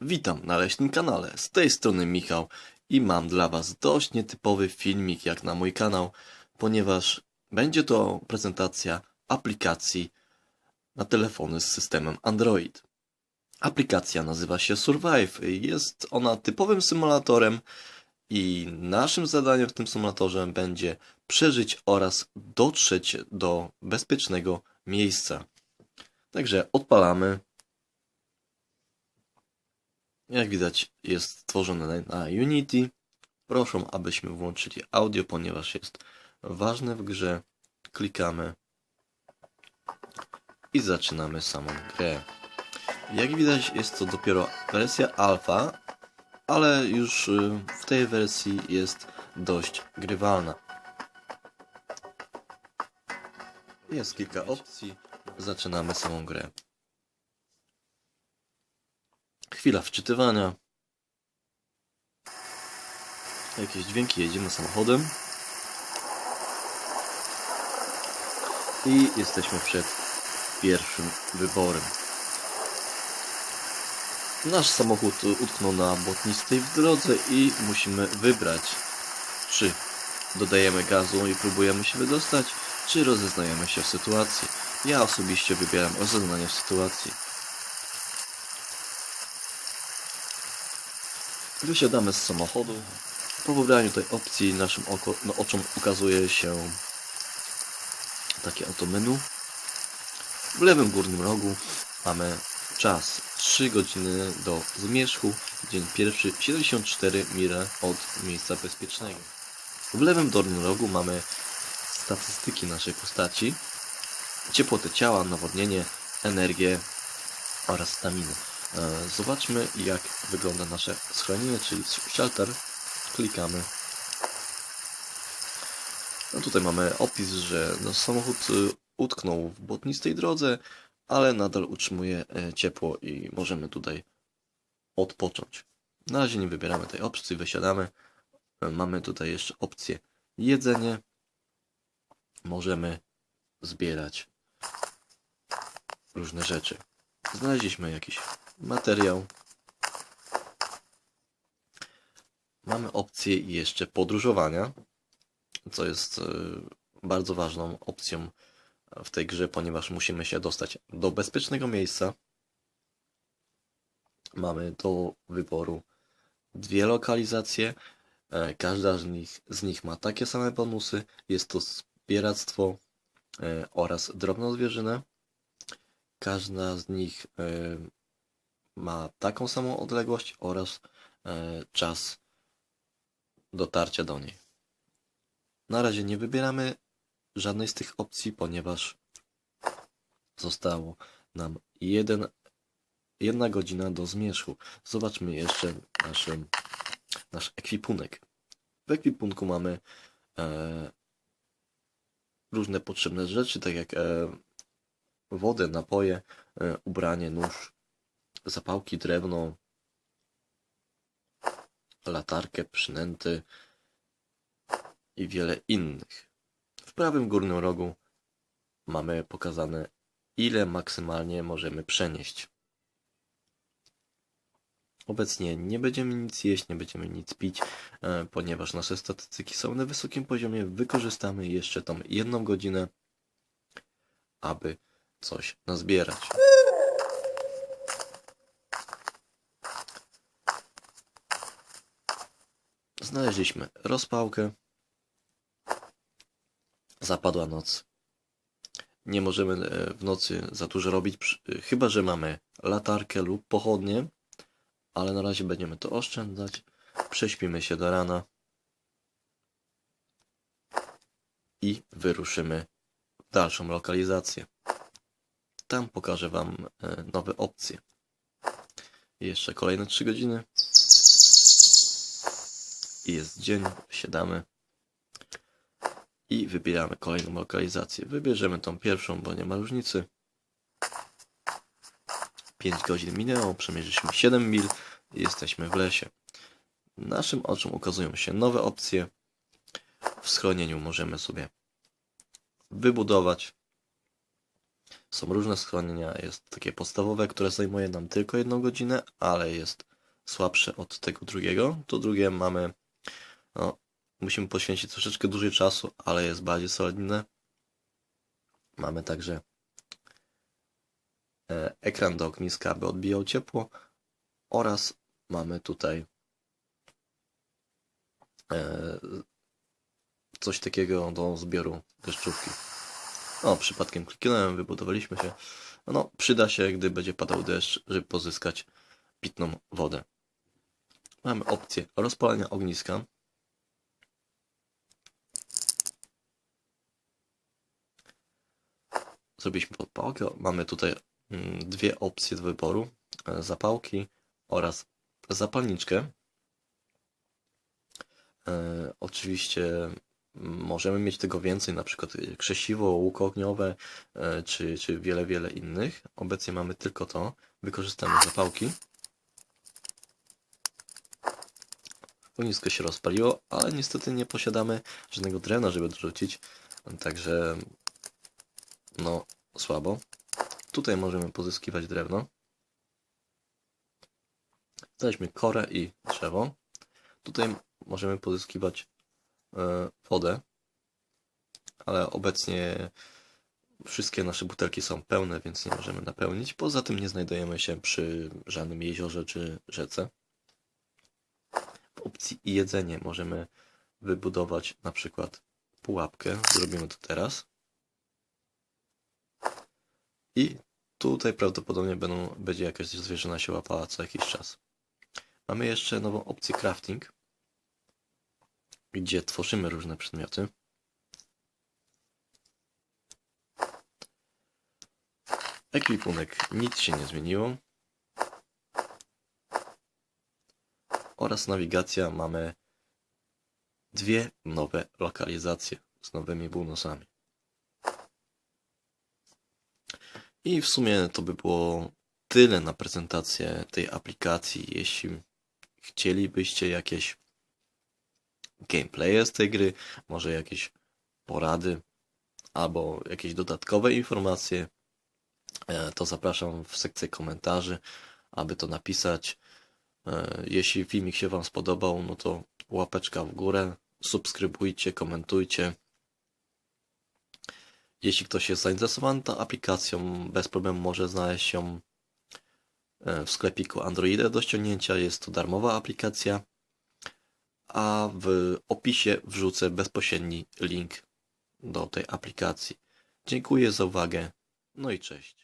Witam na leśnym kanale. Z tej strony Michał i mam dla Was dość nietypowy filmik jak na mój kanał, ponieważ będzie to prezentacja aplikacji na telefony z systemem Android. Aplikacja nazywa się Survive. Jest ona typowym symulatorem i naszym zadaniem w tym symulatorze będzie przeżyć oraz dotrzeć do bezpiecznego miejsca. Także odpalamy. Jak widać jest stworzone na Unity. Proszę, abyśmy włączyli audio, ponieważ jest ważne w grze. Klikamy i zaczynamy samą grę. Jak widać jest to dopiero wersja alfa, ale już y, w tej wersji jest dość grywalna. Jest kilka opcji. Zaczynamy samą grę. Chwila wczytywania. Jakieś dźwięki, jedziemy samochodem. I jesteśmy przed pierwszym wyborem. Nasz samochód utknął na błotnistej w drodze i musimy wybrać, czy dodajemy gazu i próbujemy się wydostać, czy rozeznajemy się w sytuacji. Ja osobiście wybieram rozeznanie w sytuacji. Wysiadamy z samochodu. Po wybraniu tej opcji naszym oko, no, oczom ukazuje się takie oto menu. W lewym górnym rogu mamy czas 3 godziny do zmierzchu. Dzień pierwszy 74 mile od miejsca bezpiecznego. W lewym dolnym rogu mamy statystyki naszej postaci, ciepłotę ciała, nawodnienie, energię oraz staminę. E, Zobaczmy jak wygląda nasze schronienie, czyli shelter. Klikamy. No tutaj mamy opis, że nasz samochód y, utknął w błotnistej drodze, ale nadal utrzymuje e, ciepło i możemy tutaj odpocząć. Na razie nie wybieramy tej opcji, wysiadamy. E, Mamy tutaj jeszcze opcję jedzenie. Możemy zbierać różne rzeczy. Znaleźliśmy jakiś materiał. Mamy opcję jeszcze podróżowania, co jest e, bardzo ważną opcją w tej grze, ponieważ musimy się dostać do bezpiecznego miejsca. Mamy do wyboru dwie lokalizacje. E, Każda z nich, z nich ma takie same bonusy. Jest to zbieractwo e, oraz drobnozwierzynę. Każda z nich e, ma taką samą odległość oraz czas dotarcia do niej. Na razie nie wybieramy żadnej z tych opcji, ponieważ zostało nam jeden, jedna godzina do zmierzchu. Zobaczmy jeszcze nasz, nasz ekwipunek. W ekwipunku mamy e, różne potrzebne rzeczy, tak jak e, wodę, napoje, e, ubranie, nóż, zapałki, drewno, latarkę, przynęty i wiele innych. W prawym górnym rogu mamy pokazane, ile maksymalnie możemy przenieść. Obecnie nie będziemy nic jeść, nie będziemy nic pić, e, ponieważ nasze statystyki są na wysokim poziomie. Wykorzystamy jeszcze tą jedną godzinę, aby coś nazbierać. Znaleźliśmy rozpałkę. Zapadła noc. Nie możemy e, w nocy za dużo robić, przy- chyba że mamy latarkę lub pochodnie, ale na razie będziemy to oszczędzać. Prześpimy się do rana i wyruszymy w dalszą lokalizację. Tam pokażę Wam e, nowe opcje. Jeszcze kolejne 3 godziny. Jest dzień, siadamy i wybieramy kolejną lokalizację. Wybierzemy tą pierwszą, bo nie ma różnicy. 5 godzin minęło, przemierzyliśmy 7 mil i jesteśmy w lesie. Naszym oczom ukazują się nowe opcje. W schronieniu możemy sobie wybudować Są różne schronienia. Jest takie podstawowe, które zajmuje nam tylko jedną godzinę, ale jest słabsze od tego drugiego. To drugie mamy, no, musimy poświęcić troszeczkę dłużej czasu, ale jest bardziej solidne. Mamy także e, ekran do ogniska, aby odbijał ciepło oraz mamy tutaj e, coś takiego do zbioru deszczówki. O, przypadkiem kliknąłem, wybudowaliśmy się. No, przyda się, gdy będzie padał deszcz, żeby pozyskać pitną wodę. Mamy opcję rozpalania ogniska. Zrobiliśmy podpałkę. Mamy tutaj mm, dwie opcje do wyboru. e, Zapałki oraz zapalniczkę. E, Oczywiście możemy mieć tego więcej, na przykład krzesiwo, łuk ogniowe, e, czy, czy wiele, wiele innych. Obecnie mamy tylko to. Wykorzystamy zapałki. Ognisko się rozpaliło, ale niestety nie posiadamy żadnego drewna, żeby dorzucić. Także no słabo. Tutaj możemy pozyskiwać drewno. Weźmy korę i drzewo. Tutaj możemy pozyskiwać e, wodę, ale obecnie wszystkie nasze butelki są pełne, więc nie możemy napełnić. Poza tym nie znajdujemy się przy żadnym jeziorze czy rzece. W opcji jedzenie możemy wybudować na przykład pułapkę. Zrobimy to teraz. I tutaj prawdopodobnie będą, będzie jakaś zwierzyna się łapała co jakiś czas. Mamy jeszcze nową opcję crafting, gdzie tworzymy różne przedmioty. Ekwipunek nic się nie zmieniło. Oraz nawigacja mamy dwie nowe lokalizacje z nowymi bonusami. I w sumie to by było tyle na prezentację tej aplikacji. Jeśli chcielibyście jakieś gameplaye z tej gry, może jakieś porady albo jakieś dodatkowe informacje, e, to zapraszam w sekcję komentarzy, aby to napisać. E, Jeśli filmik się Wam spodobał, no to łapeczka w górę, subskrybujcie, komentujcie. Jeśli ktoś jest zainteresowany tą aplikacją, bez problemu może znaleźć ją e, w sklepiku Androida do ściągnięcia. Jest to darmowa aplikacja, a w opisie wrzucę bezpośredni link do tej aplikacji. Dziękuję za uwagę, no i cześć.